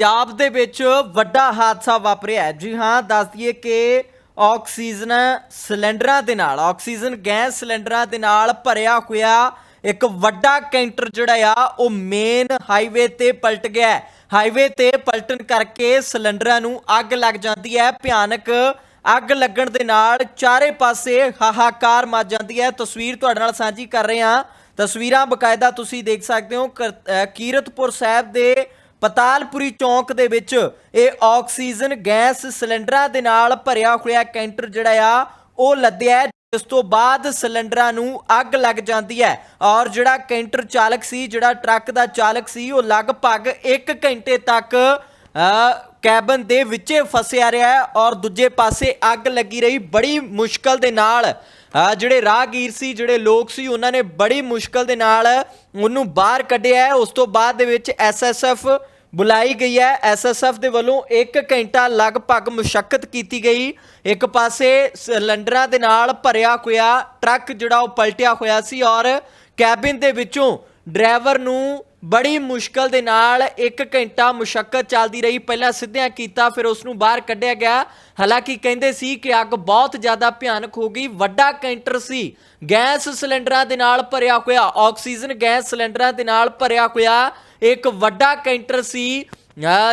ਪੰਜਾਬ ਦੇ ਵਿੱਚ ਵੱਡਾ ਹਾਦਸਾ ਵਾਪਰਿਆ ਹੈ। ਜੀ ਹਾਂ, ਦੱਸ ਦਈਏ ਕਿ ਆਕਸੀਜਨ ਸਿਲੰਡਰਾਂ ਦੇ ਨਾਲ, ਆਕਸੀਜਨ ਗੈਸ ਸਿਲੰਡਰਾਂ ਦੇ ਨਾਲ ਭਰਿਆ ਹੋਇਆ ਇੱਕ ਵੱਡਾ ਕੈਂਟਰ ਜਿਹੜਾ ਆ, ਉਹ ਮੇਨ ਹਾਈਵੇ ਤੇ ਪਲਟ ਗਿਆ ਹਾਈਵੇ ਤੇ ਪਲਟਣ ਕਰਕੇ ਸਿਲੰਡਰਾਂ ਨੂੰ ਅੱਗ ਲੱਗ ਜਾਂਦੀ ਹੈ। ਭਿਆਨਕ ਅੱਗ ਲੱਗਣ ਦੇ ਨਾਲ ਚਾਰੇ ਪਾਸੇ ਹਾਹਾਕਾਰ ਮਚ ਜਾਂਦੀ ਹੈ। ਤਸਵੀਰ ਤੁਹਾਡੇ ਨਾਲ ਸਾਂਝੀ ਕਰ ਰਹੇ ਹਾਂ। ਤਸਵੀਰਾਂ ਬਕਾਇਦਾ ਤੁਸੀਂ ਦੇਖ ਸਕਦੇ ਹੋ। ਕਰ- ਕੀਰਤਪੁਰ ਸਾਹਿਬ ਦੇ ਪਤਾਲਪੁਰੀ ਚੌਂਕ ਦੇ ਵਿੱਚ ਇਹ ਆਕਸੀਜਨ ਗੈਸ ਸਿਲੰਡਰਾਂ ਦੇ ਨਾਲ ਭਰਿਆ ਹੋਇਆ ਕੈਂਟਰ ਜਿਹੜਾ ਆ, ਉਹ ਲੱਦਿਆ ਹੈ। ਇਸ ਤੋਂ ਬਾਅਦ ਸਿਲੰਡਰਾਂ ਨੂੰ ਅੱਗ ਲੱਗ ਜਾਂਦੀ ਹੈ ਔਰ ਜਿਹੜਾ ਕੈਂਟਰ ਚਾਲਕ ਸੀ, ਜਿਹੜਾ ਟਰੱਕ ਦਾ ਚਾਲਕ ਸੀ, ਉਹ ਲਗਭਗ 1 ਘੰਟੇ ਤੱਕ ਕੈਬਨ ਦੇ ਵਿੱਚੇ ਫਸਿਆ ਰਿਹਾ ਔਰ ਦੂਜੇ ਪਾਸੇ ਅੱਗ ਲੱਗੀ ਰਹੀ ਬੜੀ ਮੁਸ਼ਕਲ ਦੇ ਨਾਲ ਜਿਹੜੇ ਰਾਹਗੀਰ ਸੀ, ਜਿਹੜੇ ਲੋਕ ਸੀ, ਉਹਨਾਂ ਨੇ ਬੜੀ ਮੁਸ਼ਕਲ ਦੇ ਨਾਲ ਉਹਨੂੰ ਬਾਹਰ ਕੱਢਿਆ ਉਸ ਤੋਂ ਬਾਅਦ ਦੇ ਵਿੱਚ ਐਸਐਸਐਫ ਬੁਲਾਈ ਗਈ ਹੈ। ਐਸਐਸਐਫ ਦੇ ਵੱਲੋਂ 1 ਘੰਟਾ ਲਗਭਗ ਮੁਸ਼ਕਲ ਕੀਤੀ ਗਈ। ਇੱਕ ਪਾਸੇ ਸਿਲੰਡਰਾਂ ਦੇ ਨਾਲ ਭਰਿਆ ਹੋਇਆ ਟਰੱਕ ਜਿਹੜਾ ਉਹ ਪਲਟਿਆ ਹੋਇਆ ਸੀ ਔਰ ਕੈਬਿਨ ਦੇ ਵਿੱਚੋਂ ਡਰਾਈਵਰ ਨੂੰ ਬੜੀ ਮੁਸ਼ਕਲ ਦੇ ਨਾਲ 1 ਘੰਟਾ ਮੁਸ਼ਕਲ ਚੱਲਦੀ ਰਹੀ। ਪਹਿਲਾਂ ਸਿੱਧਿਆਂ ਕੀਤਾ, ਫਿਰ ਉਸ ਨੂੰ ਬਾਹਰ ਕੱਢਿਆ ਗਿਆ। ਹਾਲਾਂਕਿ ਕਹਿੰਦੇ ਸੀ ਕਿ ਅੱਗ ਬਹੁਤ ਜ਼ਿਆਦਾ ਭਿਆਨਕ ਹੋ ਗਈ। ਵੱਡਾ ਕੈਂਟਰ ਸੀ। ਗੈਸ ਸਿਲੰਡਰਾਂ ਦੇ ਨਾਲ ਭਰਿਆ ਹੋਇਆ, ਆਕਸੀਜਨ ਗੈਸ ਸਿਲੰਡਰਾਂ ਦੇ ਨਾਲ ਭਰਿਆ ਹੋਇਆ ਇੱਕ ਵੱਡਾ ਕੈਂਟਰ ਸੀ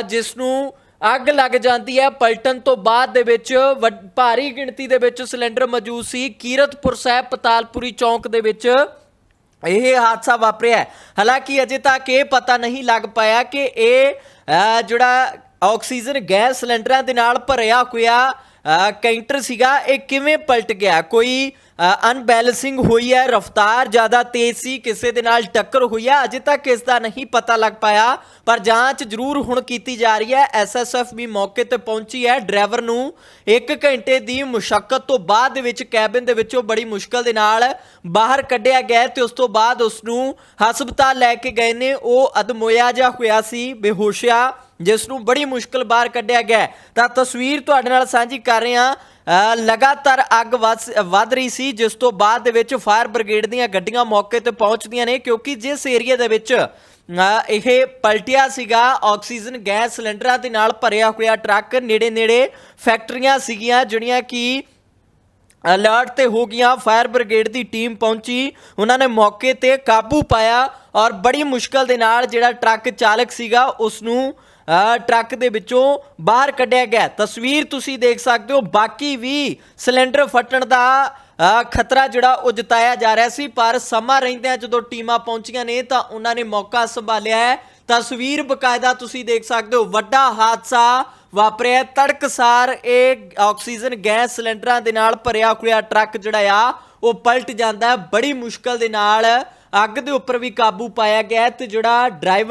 ਜਿਸ ਨੂੰ ਅੱਗ ਲੱਗ ਜਾਂਦੀ ਹੈ। ਪਲਟਣ ਤੋਂ ਬਾਅਦ ਦੇ ਵਿੱਚ ਵੱਡ- ਭਾਰੀ ਗਿਣਤੀ ਦੇ ਵਿੱਚ ਸਿਲੰਡਰ ਮੌਜੂਦ ਸੀ। ਕੀਰਤਪੁਰ ਸਾਹਿਬ, ਪਤਾਲਪੁਰੀ ਚੌਂਕ ਦੇ ਵਿੱਚ ਇਹ ਹਾਦਸਾ ਵਾਪਰਿਆ। ਹਾਲਾਂਕਿ ਅਜੇ ਤੱਕ ਇਹ ਪਤਾ ਨਹੀਂ ਲੱਗ ਪਾਇਆ ਕਿ ਇਹ ਜਿਹੜਾ ਆਕਸੀਜਨ ਗੈਸ ਸਿਲੰਡਰਾਂ ਦੇ ਨਾਲ ਭਰਿਆ ਹੋਇਆ ਕੈਂਟਰ ਸੀਗਾ, ਇਹ ਕਿਵੇਂ ਪਲਟ ਗਿਆ? ਕੋਈ ਅਨਬੈਲੈਂਸਿੰਗ ਹੋਈ ਹੈ, ਰਫ਼ਤਾਰ ਜ਼ਿਆਦਾ ਤੇਜ਼ ਸੀ, ਕਿਸੇ ਦੇ ਨਾਲ ਟੱਕਰ ਹੋਈ ਹੈ, ਅਜੇ ਤੱਕ ਇਸ ਦਾ ਨਹੀਂ ਪਤਾ ਲੱਗ ਪਾਇਆ, ਪਰ ਜਾਂਚ ਜ਼ਰੂਰ ਹੁਣ ਕੀਤੀ ਜਾ ਰਹੀ ਹੈ ਐਸਐਸਐਫ ਵੀ ਮੌਕੇ ਤੇ ਪਹੁੰਚੀ ਹੈ, ਡਰਾਈਵਰ ਨੂੰ 1 ਘੰਟੇ ਦੀ ਮੁਸ਼ਕਲ ਤੋਂ ਬਾਅਦ ਦੇ ਵਿੱਚ ਕੈਬਿਨ ਦੇ ਵਿੱਚੋਂ ਬੜੀ ਮੁਸ਼ਕਲ ਦੇ ਨਾਲ ਬਾਹਰ ਕੱਢਿਆ ਗਿਆ ਤੇ ਉਸ ਤੋਂ ਬਾਅਦ ਉਸ ਨੂੰ ਹਸਪਤਾਲ ਲੈ ਕੇ ਗਏ ਨੇ, ਉਹ ਅਦਮੋਇਆ ਜਿਹਾ ਹੋਇਆ ਸੀ ਬੇਹੋਸ਼ਿਆ ਜਿਸ ਨੂੰ ਬੜੀ ਮੁਸ਼ਕਲ ਬਾਹਰ ਕੱਢਿਆ ਗਿਆ ਤਾਂ ਤਸਵੀਰ ਤੁਹਾਡੇ ਨਾਲ ਸਾਂਝੀ ਕਰ ਰਹੇ ਹਾਂ। ਲਗਾਤਾਰ ਅੱਗ ਵੱਧ ਵੱਧ ਰਹੀ ਸੀ, ਜਿਸ ਤੋਂ ਬਾਅਦ ਦੇ ਵਿੱਚ ਫਾਇਰ ਬ੍ਰਿਗੇਡ ਦੀਆਂ ਗੱਡੀਆਂ ਮੌਕੇ ਤੇ ਪਹੁੰਚਦੀਆਂ ਨੇ, ਕਿਉਂਕਿ ਜਿਸ ਏਰੀਆ ਦੇ ਵਿੱਚ ਇਹ ਪਲਟਿਆ ਸੀਗਾ, ਆਕਸੀਜਨ ਗੈਸ ਸਿਲੰਡਰਾਂ ਦੇ ਨਾਲ ਭਰਿਆ ਹੋਇਆ ਟਰੱਕ ਨੇੜੇ ਨੇੜੇ ਫੈਕਟਰੀਆਂ ਸੀਗੀਆਂ, ਜਿਹੜੀਆਂ ਕਿ ਅਲਰਟ ਤੇ ਹੋ ਗਈਆਂ, ਫਾਇਰ ਬ੍ਰਿਗੇਡ ਦੀ ਟੀਮ ਪਹੁੰਚੀ, ਉਹਨਾਂ ਨੇ ਮੌਕੇ ਤੇ ਕਾਬੂ ਪਾਇਆ ਔਰ ਬੜੀ ਮੁਸ਼ਕਲ ਦੇ ਨਾਲ ਜਿਹੜਾ ਟਰੱਕ ਚਾਲਕ ਸੀਗਾ ਉਸ ਨੂੰ ਟਰੱਕ ਦੇ ਵਿੱਚੋਂ ਬਾਹਰ ਕੱਢਿਆ ਗਿਆ। ਤਸਵੀਰ ਤੁਸੀਂ ਦੇਖ ਸਕਦੇ ਹੋ। ਬਾਕੀ ਵੀ ਸਿਲੰਡਰ ਫਟਣ ਦਾ ਖਤਰਾ ਜਿਹੜਾ ਉਹ ਜਤਾਇਆ ਜਾ ਰਿਹਾ ਸੀ। ਪਰ ਸਮਾਂ ਰਹਿੰਦਿਆਂ ਜਦੋਂ ਟੀਮਾਂ ਪਹੁੰਚੀਆਂ ਨੇ, ਤਾਂ ਉਹਨਾਂ ਨੇ ਮੌਕਾ ਸੰਭਾਲਿਆ ਹੈ। ਤਸਵੀਰ ਬਕਾਇਦਾ ਤੁਸੀਂ ਦੇਖ ਸਕਦੇ ਹੋ। ਵੱਡਾ ਹਾਦਸਾ ਵਾਪਰਿਆ। ਤੜਕਸਾਰ ਇਹ ਆਕਸੀਜਨ ਗੈਸ ਸਿਲੰਡਰਾਂ ਦੇ ਨਾਲ ਭਰਿਆ ਹੋਇਆ ਟਰੱਕ ਜਿਹੜਾ ਆ, ਉਹ ਪਲਟ ਜਾਂਦਾ ਬੜੀ ਮੁਸ਼ਕਲ ਦੇ ਨਾਲ ਅੱਗ ਦੇ ਉੱਪਰ ਵੀ ਕਾਬੂ ਪਾਇਆ ਗਿਆ ਹੈ ਤੇ ਜਿਹੜਾ ਡਰਾਈਵਰ